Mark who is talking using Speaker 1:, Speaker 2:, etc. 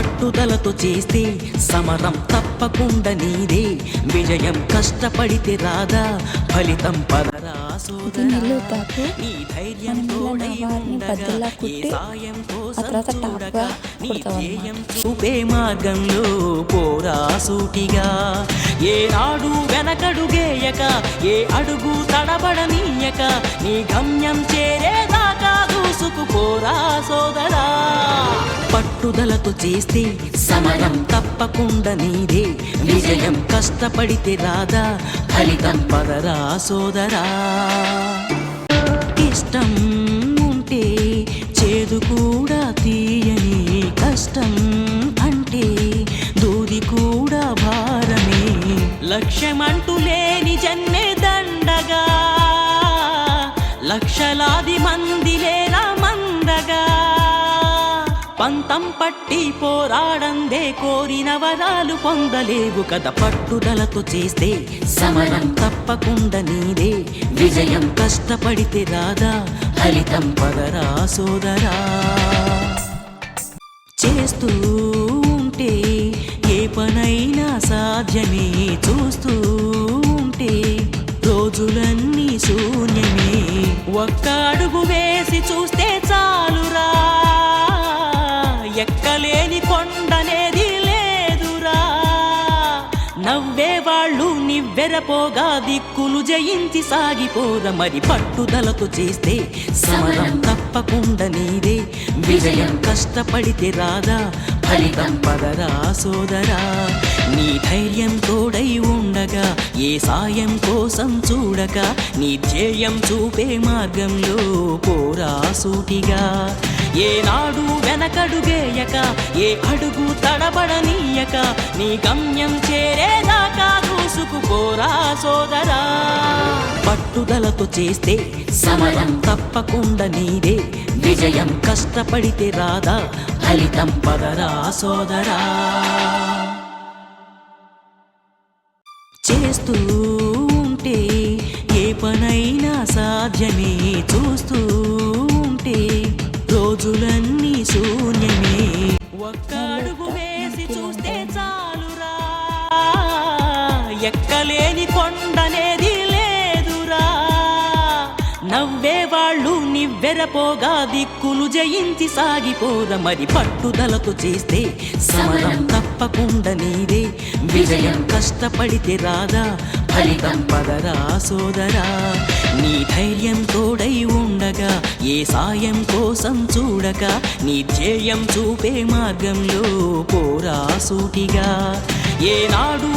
Speaker 1: పట్టుదలతో చేస్తే సమరం తప్పకుండా నీదే. విజయం కష్టపడితే రాదా ఫలితం పదరా నీ ధైర్యం ఏ చూపే మార్గంలో పోరా సూటిగా. ఏనాడు వెనకడుగేయక ఏ అడుగు తడబడనీయక నీ గమ్యం పట్టుదలతో చేస్తే సమరం తప్పకుండా నీదే. విజయం కష్టపడితే రాదా ఫలితం పదరా సోదరా. ఇష్టం ఉంటే చేదు కూడా తీయని కష్టం అంటే దూది కూడా భారమే. లక్ష్యమంటూ లేని జన్మే దండగా. లక్షలాది మంది పంతం పట్టి పోరాడందే కోరిన వరాలు పొందలేవు కదా పట్టుదలతో చేస్తే. సమరం తప్పకుండా నీదే విజయం కష్టపడితే రాదా ఫలితం పదరా సోదరా. చేస్తూ ఉంటే ఏ పనైనా సాధ్యమే చూస్తూ ఉంటే రోజులన్నీ శూన్యమే. ఒక్క అడుగు వేసి చూస్తే నవ్వే వాళ్ళు నివ్వెరపోగా దిక్కులు జయించి సాగిపోర మరి పట్టుదలతో చేస్తే సమరం తప్పకుండా నీదే. విజయం కష్టపడితే రాదా? ఫలితం పదరా సోదరా? నీ ధైర్యం తోడై ఉండగా ఏ సాయం కోసం చూడక నీ ధ్యేయం చూపే మార్గంలో పోరా సూటిగా. ఏనాడు వెనకడుగేయక ఏ అడుగు తడబడనీయక నీ గమ్యం చేరేదాకా దూసుకుపోరా సోదరా. పట్టుదలతో చేస్తే సమరం తప్పకుండా నీదే. విజయం కష్టపడితే రాదా ఫలితం పదరా సోదరా. చేస్తూ ఉంటే ఏ పనైనా సాధ్యమే. చూస్తూ ఉంటే రోజులన్నీ శూన్యమే. ఒక్క ఎక్కలేని కొండనేది లేదురా. నవ్వే వాళ్ళు నివ్వెరపోగా దిక్కులు జయించి సాగిపోర. మరి పట్టుదలతో చేస్తే సమరం తప్పకుండా నీదే. విజయం కష్టపడితే రాదా ఫలితం పదరా సోదరా. నీ ధైర్యం తోడై ఉండగా ఏ సాయం కోసం చూడక నీ ధ్యేయం చూపే మార్గంలో పోరా సూటిగా. ఏనాడు